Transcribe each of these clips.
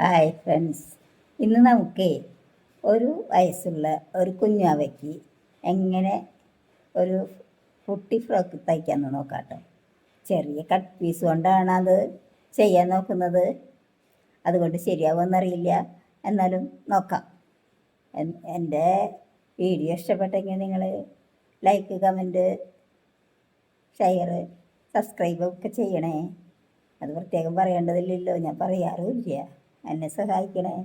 Hi friends ഇന്ന് നമുക്ക് ഒരു വയസ്സുള്ള ഒരു കുഞ്ഞാവയ്ക്ക് എങ്ങനെ ഒരു കുട്ടി ഫ്രോക്ക് തയ്ക്കാമെന്ന് നോക്കാട്ടോ ചെറിയ കട്ട് പീസ് കൊണ്ടാണ് അത് ചെയ്യാൻ നോക്കുന്നത്. അതുകൊണ്ട് ശരിയാവുമെന്നറിയില്ല. എന്നാലും നോക്കാം. എൻ- എന്റെ വീഡിയോ ഇഷ്ടപ്പെട്ടെങ്കിൽ നിങ്ങൾ ലൈക്ക് കമന്റ് ഷെയർ സബ്സ്ക്രൈബ് ഒക്കെ ചെയ്യണേ. അത് പ്രത്യേകം പറയേണ്ടതില്ലല്ലോ. ഞാൻ പറയാറുമില്ല എന്നെ സഹായിക്കണേ.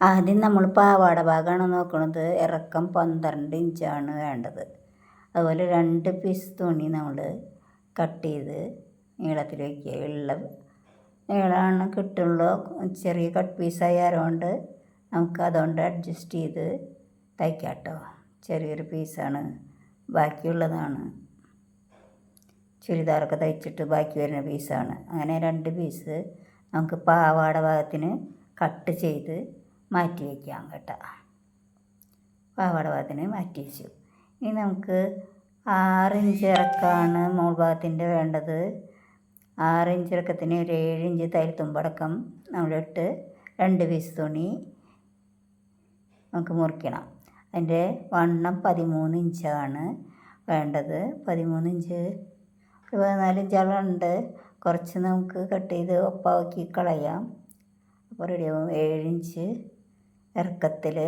ആദ്യം നമ്മൾ പാവാട ഭാഗമാണ് നോക്കുന്നത് ഇറക്കം പന്ത്രണ്ട് ഇഞ്ചാണ് വേണ്ടത്. അതുപോലെ രണ്ട് പീസ് തുണി നമ്മൾ കട്ട് ചെയ്ത് നീളത്തിൽ വയ്ക്കുക ഉള്ള നീളമാണ് കിട്ടുള്ളൂ. ചെറിയ കട്ട് പീസായതുകൊണ്ട് നമുക്ക് അതുകൊണ്ട് അഡ്ജസ്റ്റ് ചെയ്ത് തയ്ക്കാം കേട്ടോ ചെറിയൊരു പീസാണ് ബാക്കിയുള്ളതാണ്. ചുരിദാറൊക്കെ തയ്ച്ചിട്ട് ബാക്കി വരുന്ന പീസാണ് അങ്ങനെ രണ്ട് പീസ് നമുക്ക് പാവാട ഭാഗത്തിന് കട്ട് ചെയ്ത് മാറ്റി വയ്ക്കാം കേട്ടോ. പാവാട ഭാഗത്തിന് മാറ്റി വെച്ചു. ഇനി നമുക്ക് ആറിഞ്ച് ഇറക്കമാണ് മോൾ ഭാഗത്തിന്റെ വേണ്ടത്. ആറിഞ്ച് ഇറക്കത്തിന് ഒരു ഏഴിഞ്ച് തൈൽ തുമ്പടക്കം നമ്മളിട്ട് രണ്ട് പീസ് തുണി നമുക്ക് മുറിക്കണം. അതിന്റെ വണ്ണം പതിമൂന്ന് ഇഞ്ചാണ് വേണ്ടത്. പതിമൂന്ന് ഇഞ്ച് പതിനാല് ജലമുണ്ട്. കുറച്ച് നമുക്ക് കട്ട് ചെയ്ത് ഒപ്പാക്കി കളയാം. അപ്പോൾ റെഡിയാവും ഏഴിഞ്ച് ഇറക്കത്തിൽ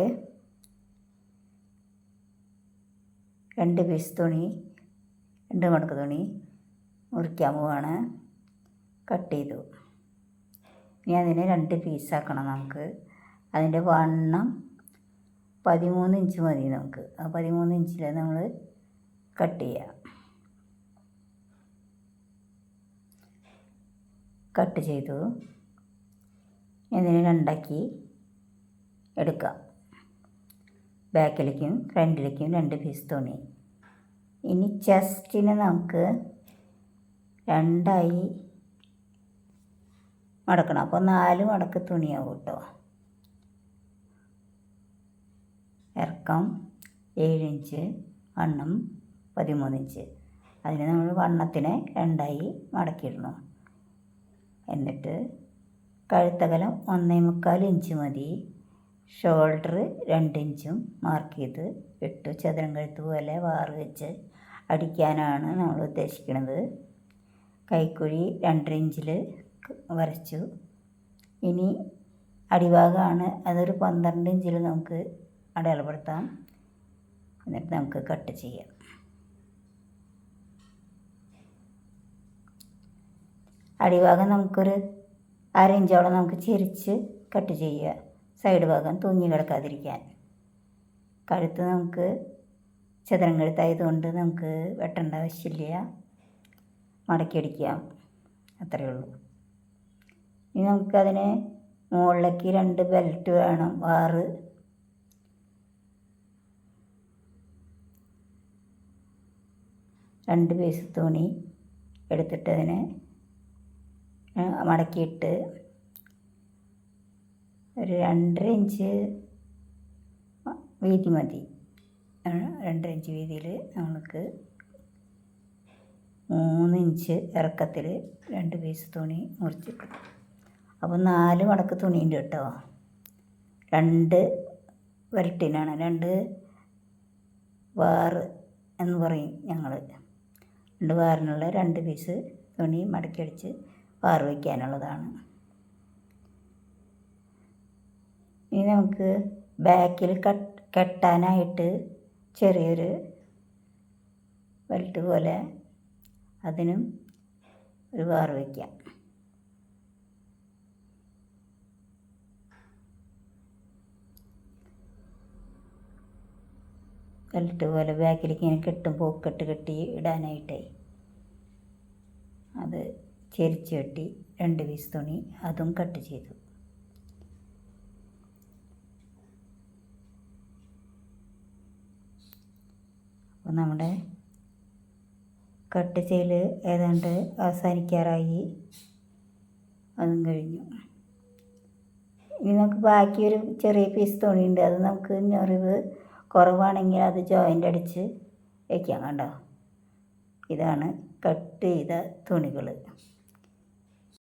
രണ്ട് പീസ് തുണി രണ്ട് മടക്ക് തുണി മുറിക്കാൻ പോവാണ്. കട്ട് ചെയ്തു. ഇനി അതിനെ രണ്ട് പീസാക്കണം നമുക്ക്. അതിന്റെ വണ്ണം പതിമൂന്ന് ഇഞ്ച് മതി നമുക്ക്. ആ പതിമൂന്ന് ഇഞ്ചിൽ നമ്മൾ കട്ട് ചെയ്യാം. കട്ട് ചെയ്തു. ഇതിനെ രണ്ടാക്കി എടുക്കാം ബാക്കിലേക്കും ഫ്രണ്ടിലേക്കും രണ്ട് പീസ് തുണി. ഇനി ചെസ്റ്റിന് നമുക്ക് രണ്ടായി മടക്കണം. അപ്പോൾ നാല് മടക്ക് തുണിയാവും കേട്ടോ. ഇറക്കം ഏഴ് ഇഞ്ച് വണ്ണം പതിമൂന്ന് ഇഞ്ച്. അതിന് നമ്മൾ വണ്ണത്തിനെ രണ്ടായി മടക്കിയിടണം. എന്നിട്ട് കഴുത്തകലം ഒന്നേ മുക്കാൽ ഇഞ്ച് മതി. ഷോൾഡർ രണ്ട് ഇഞ്ചും മാർക്ക് ചെയ്ത് ഇട്ടു ചതുരം കഴുത്ത് പോലെ വാറ് വെച്ച് അടിക്കാനാണ് നമ്മൾ ഉദ്ദേശിക്കുന്നത് കൈക്കുഴി രണ്ടര ഇഞ്ചിൽ വരച്ചു. ഇനി അടിഭാഗമാണ് അതൊരു പന്ത്രണ്ട് ഇഞ്ചിൽ നമുക്ക് അടയാളപ്പെടുത്താം. എന്നിട്ട് നമുക്ക് കട്ട് ചെയ്യാം. അടിഭാഗം നമുക്കൊരു അര ഇഞ്ചോളം നമുക്ക് ചെരിച്ച് കട്ട് ചെയ്യുക. സൈഡ് ഭാഗം തൂങ്ങി കിടക്കാതിരിക്കാൻ. കഴുത്ത് നമുക്ക് ചതുരം കഴുത്തായതുകൊണ്ട് നമുക്ക് വെട്ടേണ്ട ആവശ്യമില്ല. മടക്കിയടിക്കാം. അത്രയേ ഉള്ളൂ. ഇനി നമുക്കതിന് മുകളിലേക്ക് രണ്ട് ബെൽറ്റ് വേണം. വാറ് രണ്ട് പീസ് തുണി എടുത്തിട്ട് മടക്കിയിട്ട് ഒരു രണ്ടര ഇഞ്ച് വീതി മതി. രണ്ടര ഇഞ്ച് വീതിയിൽ നമുക്ക് മൂന്ന് ഇഞ്ച് ഇറക്കത്തിൽ രണ്ട് പീസ് തുണി മുറിച്ചിട്ടു. അപ്പോൾ നാല് മടക്ക് തുണിയുണ്ട് കേട്ടോ. രണ്ട് വരട്ടിനാണ് രണ്ട് വാറ് എന്ന് പറയും ഞങ്ങൾ. രണ്ട് വാറിനുള്ള രണ്ട് പീസ് തുണി മടക്കിയടിച്ച് വാറ് വയ്ക്കാനുള്ളതാണ് ഇനി നമുക്ക് ബാക്കിൽ കട്ട് കെട്ടാനായിട്ട് ചെറിയൊരു ബെൽറ്റ് പോലെ അതിനും ഒരു വാറ് വയ്ക്കാം. ബെൽറ്റ് പോലെ ബാക്കിലേക്ക് ഇങ്ങനെ കെട്ടും പോക്കെട്ട് കെട്ടി ഇടാനായിട്ടേ. അത് ചെരിച്ച് കെട്ടി രണ്ട് പീസ് തുണി അതും കട്ട് ചെയ്തു. അപ്പോൾ നമ്മുടെ കട്ട് ചെയ്യൽ ഏതാണ്ട് അവസാനിക്കാറായി. അതും കഴിഞ്ഞു. ഇനി നമുക്ക് ബാക്കി ഒരു ചെറിയ പീസ് തുണിയുണ്ട് അത് നമുക്ക് ഞൊറിവ് കുറവാണെങ്കിൽ അത് ജോയിന്റ് അടിച്ച് വയ്ക്കാം കണ്ടോ? ഇതാണ് കട്ട് ചെയ്ത തുണികൾ